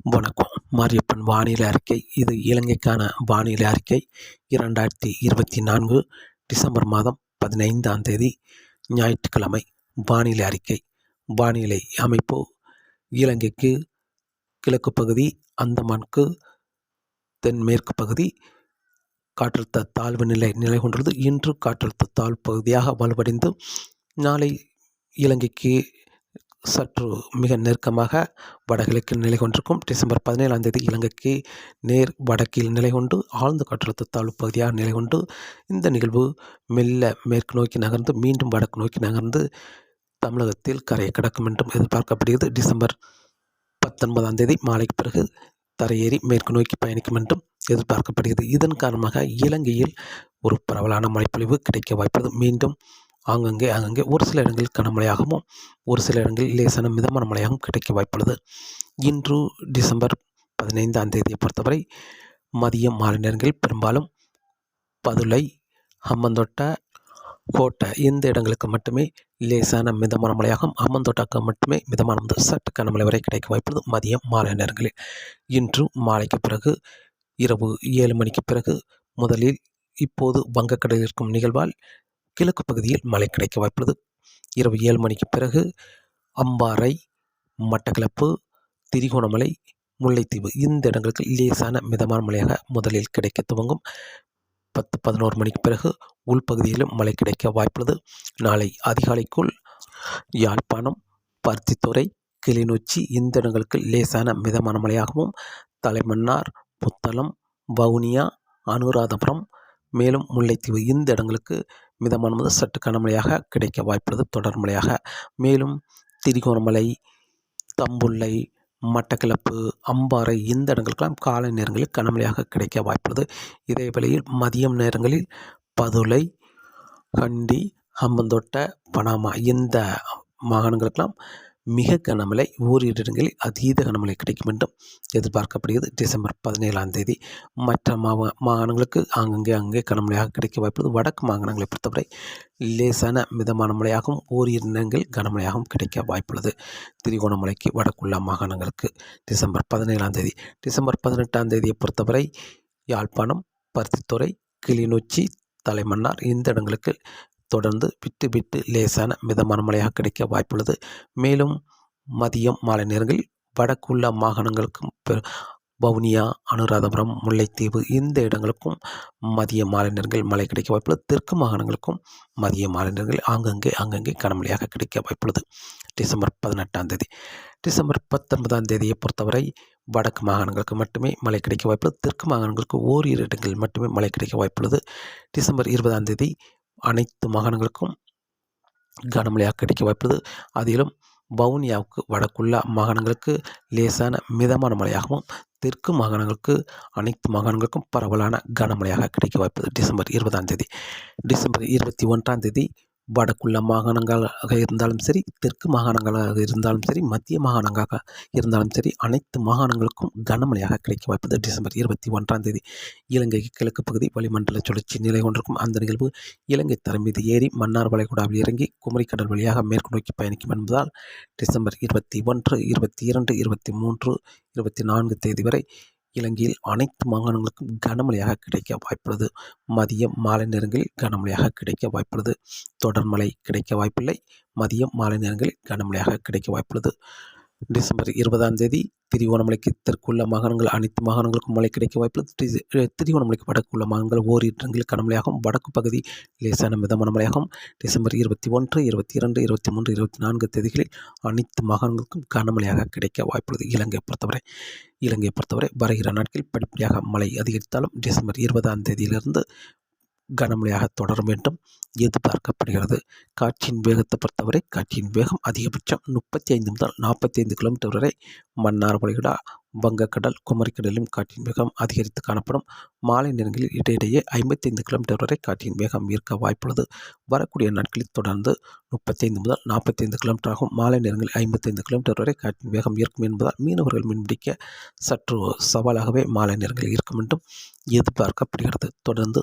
வணக்கம். மாரியப்பன் வானிலை அறிக்கை. இது இலங்கைக்கான வானிலை அறிக்கை. இரண்டாயிரத்தி இருபத்தி நான்கு டிசம்பர் மாதம் பதினைந்தாம் தேதி ஞாயிற்றுக்கிழமை வானிலை அறிக்கை. வானிலை அமைப்பு. இலங்கைக்கு கிழக்கு பகுதி அந்தமானுக்கு தென்மேற்கு பகுதி. காற்றழுத்த தாழ்வு நிலை நிலை கொண்டுள்ளது. இன்று காற்றழுத்த தாழ்வு பகுதியாக வலுவடைந்து நாளை இலங்கைக்கு சற்று மிக நெருக்கமாக வடகிழக்கில் நிலை கொண்டிருக்கும் டிசம்பர் பதினேழாம் தேதி இலங்கைக்கு நேர் வடக்கில் நிலை கொண்டு ஆழ்ந்த காற்றழுத்த தாழ்வு பகுதியாக நிலை கொண்டு இந்த நிகழ்வு மெல்ல மேற்கு நோக்கி நகர்ந்து மீண்டும் வடக்கு நோக்கி நகர்ந்து தமிழகத்தில் கரையை கடக்கும் என்றும் எதிர்பார்க்கப்படுகிறது. டிசம்பர் பத்தொன்பதாம் தேதி மாலைக்கு பிறகு தரையேறி மேற்கு நோக்கி பயணிக்கும் என்றும் எதிர்பார்க்கப்படுகிறது. இதன் காரணமாக இலங்கையில் ஒரு பரவலான மழைப்பொழிவு கிடைக்க வாய்ப்புள்ளது. மீண்டும் ஆங்கங்கே ஆங்கங்கே ஒரு சில இடங்களில் கனமழையாகவும் ஒரு சில இடங்களில் லேசான மிதமான மழையாகவும் கிடைக்க வாய்ப்புள்ளது. இன்று டிசம்பர் பதினைந்தாம் தேதியை பொறுத்தவரை மதியம் மாலை நேரங்களில் பெரும்பாலும் பதுளை ஹம்மந்தோட்டை கோட்டை இந்த இடங்களுக்கு மட்டுமே லேசான மிதமான மழையாகும் அம்மந்தோட்டாக்கு மட்டுமே மிதமான முதல் சற்று கனமழை வரை கிடைக்க வாய்ப்புள்ளது மதியம் மாலை நேரங்களில். இன்று மாலைக்கு பிறகு இரவு ஏழு மணிக்கு பிறகு முதலில் இப்போது வங்கக்கடலில் இருக்கும் நிகழ்வால் கிழக்கு பகுதியில் மழை கிடைக்க வாய்ப்புள்ளது. இரவு ஏழு மணிக்கு பிறகு அம்பாறை மட்டக்களப்பு திரிகோணமலை முல்லைத்தீவு இந்த இடங்களுக்கு லேசான மிதமான மழையாக முதலில் கிடைக்க துவங்கும். பத்து பதினோரு மணிக்கு பிறகு உள்பகுதியிலும் மழை கிடைக்க வாய்ப்புள்ளது. நாளை அதிகாலைக்குள் யாழ்ப்பாணம் பருத்தித்துறை கிளிநொச்சி இந்த இடங்களுக்கு லேசான மிதமான மழையாகவும் தலைமன்னார் புத்தளம் வவுனியா அனுராதபுரம் மேலும் முல்லைத்தீவு இந்த இடங்களுக்கு மிதமான முதல் சற்று கனமழையாக கிடைக்க வாய்ப்புள்ளது. தொடர் மழையாக. மேலும் திரிகோணமலை தம்புள்ளை மட்டக்கிளப்பு அம்பாறை இந்த இடங்களுக்கெல்லாம் காலை நேரங்களில் கனமழையாக கிடைக்க வாய்ப்புள்ளது. இதே வேளையில் மதியம் நேரங்களில் பதுளை கண்டி ஹம்பந்தோட்டை பனாமா இந்த மாகாணங்களுக்கெல்லாம் மிக கனமழை ஓரிரு இடங்களில் அதீத கனமழை கிடைக்கும் என்றும் எதிர்பார்க்கப்படுகிறது. டிசம்பர் பதினேழாம் தேதி மற்ற மாவ மாகாணங்களுக்கு ஆங்கங்கே அங்கே கனமழையாக கிடைக்க வாய்ப்புள்ளது. வடக்கு மாகாணங்களை பொறுத்தவரை லேசான மிதமான மழையாகவும் ஓரிரு இடங்களில் கனமழையாகவும் கிடைக்க வாய்ப்புள்ளது. திரிகோணமலைக்கு வடக்குள்ள மாகாணங்களுக்கு டிசம்பர் பதினேழாம் தேதி டிசம்பர் பதினெட்டாம் தேதியை பொறுத்தவரை யாழ்ப்பாணம் பருத்தித்துறை கிளிநொச்சி தலைமன்னார் இந்த இடங்களுக்கு தொடர்ந்து விட்டு விட்டு லேசான மிதமான மழையாக கிடைக்க வாய்ப்புள்ளது. மேலும் மதியம் மாலை நேரங்களில் வடக்குள்ள மாகாணங்களுக்கும் வவுனியா அனுராதபுரம் முல்லைத்தீவு இந்த இடங்களுக்கும் மதிய மாலை நேரங்கள் மழை கிடைக்க வாய்ப்புள்ளது. தெற்கு மாகாணங்களுக்கும் மதிய மாலை நேரங்களில் ஆங்கங்கே அங்கங்கே கனமழையாக கிடைக்க வாய்ப்புள்ளது. டிசம்பர் பதினெட்டாம் தேதி. டிசம்பர் பத்தொன்பதாம் தேதியை பொறுத்தவரை வடக்கு மாகாணங்களுக்கு மட்டுமே மழை கிடைக்க வாய்ப்புள்ளது. தெற்கு மாகாணங்களுக்கு ஓரிரு இடங்களில் மட்டுமே மழை கிடைக்க வாய்ப்புள்ளது. டிசம்பர் இருபதாம் தேதி அனைத்து மாகாணங்களுக்கும் கனமழையாக கிடைக்க வாய்ப்புள்ளது. அதிலும் வவுனியாவுக்கு வடக்குள்ள மாகாணங்களுக்கு லேசான மிதமான மழையாகவும் தெற்கு மாகாணங்களுக்கு அனைத்து மாகாணங்களுக்கும் பரவலான கனமழையாக கிடைக்க வாய்ப்பது டிசம்பர் இருபதாம் தேதி. டிசம்பர் இருபத்தி ஒன்றாம் தேதி வடக்குள்ள மாகாணங்களாக இருந்தாலும் சரி தெற்கு மாகாணங்களாக இருந்தாலும் சரி மத்திய மாகாணங்களாக இருந்தாலும் சரி அனைத்து மாகாணங்களுக்கும் கனமழையாக கிடைக்க வாய்ப்பது டிசம்பர் இருபத்தி ஒன்றாம் தேதி இலங்கைக்கு கிழக்கு பகுதி வளிமண்டல சுழற்சி நிலை கொண்டிருக்கும். அந்த நிகழ்வு இலங்கை தரை மீது ஏறி மன்னார் வளைகுடாவில் இறங்கி குமரிக்கடல் வழியாக மேற்கு நோக்கி பயணிக்கும் என்பதால் டிசம்பர் இருபத்தி ஒன்று இருபத்தி இரண்டு இருபத்தி மூன்று இருபத்தி நான்கு தேதி வரை இலங்கையில் அனைத்து மாகாணங்களுக்கும் கனமழையாக கிடைக்க வாய்ப்புள்ளது. மதியம் மாலை நேரங்களில் கனமழையாக கிடைக்க வாய்ப்புள்ளது. தொடர் மழை கிடைக்க வாய்ப்பில்லை. மதியம் மாலை நேரங்களில் கனமழையாக கிடைக்க வாய்ப்புள்ளது. டிசம்பர் இருபதாம் தேதி திருவோணமலைக்கு தெற்குள்ள மாகாணங்கள் அனைத்து மாகாணங்களுக்கும் மழை கிடைக்க வாய்ப்புள்ளது. திரிகோணமலைக்கு வடக்குள்ள மாகாணங்கள் ஓரிரு இடங்களில் கனமழையாகும். வடக்கு பகுதி லேசான மிதமான மழையாகும் டிசம்பர் இருபத்தி ஒன்று இருபத்தி இரண்டு இருபத்தி மூன்று இருபத்தி நான்கு தேதிகளில் அனைத்து மாகாணங்களுக்கும் கனமழையாக கிடைக்க வாய்ப்புள்ளது. இலங்கை பொறுத்தவரை இலங்கையை பொறுத்தவரை வருகிற நாட்களில் படிப்படியாக மழை அதிகரித்தாலும் டிசம்பர் இருபதாம் தேதியிலிருந்து கனமழையாக தொடரும் என்றும் எதிர்பார்க்கப்படுகிறது. காற்றின் வேகத்தை பொறுத்தவரை காற்றின் வேகம் அதிகபட்சம் முப்பத்தி ஐந்து முதல் நாற்பத்தி ஐந்து கிலோமீட்டர் வரை. மன்னார் வளைகுடா வங்கக்கடல் குமரிக்கடலிலும் காற்றின் வேகம் அதிகரித்து காணப்படும். மாலை நேரங்களில் இடையிடையே ஐம்பத்தைந்து கிலோமீட்டர் வரை காற்றின் வேகம் இருக்க வாய்ப்புள்ளது. வரக்கூடிய நாட்களில் தொடர்ந்து முப்பத்தைந்து முதல் நாற்பத்தைந்து கிலோமீட்டர் ஆகும். மாலை நேரங்களில் ஐம்பத்தைந்து கிலோமீட்டர் வரை காற்றின் வேகம் இருக்கும் என்பதால் மீனவர்கள் மீன்பிடிக்க சற்று சவாலாகவே மாலை நேரங்களில் இருக்கும் என்றும் எதிர்பார்க்கப்படுகிறது. தொடர்ந்து